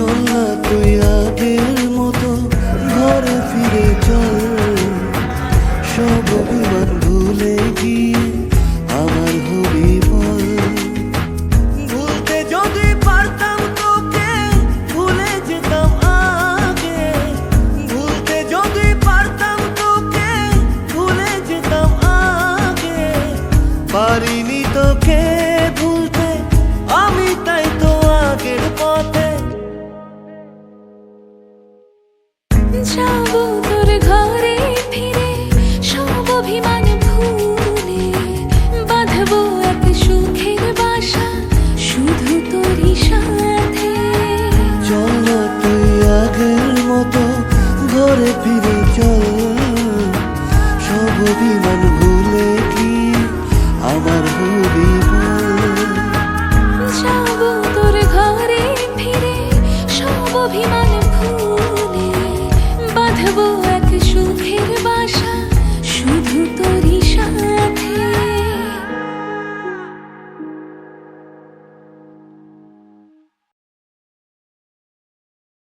চল না তুই আগের মতো ঘরে ফিরে চল। সব অভিমান ভুলে গিয়ে আমার হবি ভুলতে যদি পারতাম তোকে, ভুলে যেতাম আগে। ভুলতে যদি পারতাম তোকে, ভুলে যেতাম আগে। পারিনি যাব তোর ঘরে ফিরে সব অভিমান ভুলে বাঁধবো এক সুখের বাসা শুধু তোরই সাথে। চল না তুই আগের মতো ঘরে ফিরে চল। সব অভিমান ভুলে কি আমার হবি বল তোর ঘরে ফিরে সব অভিমান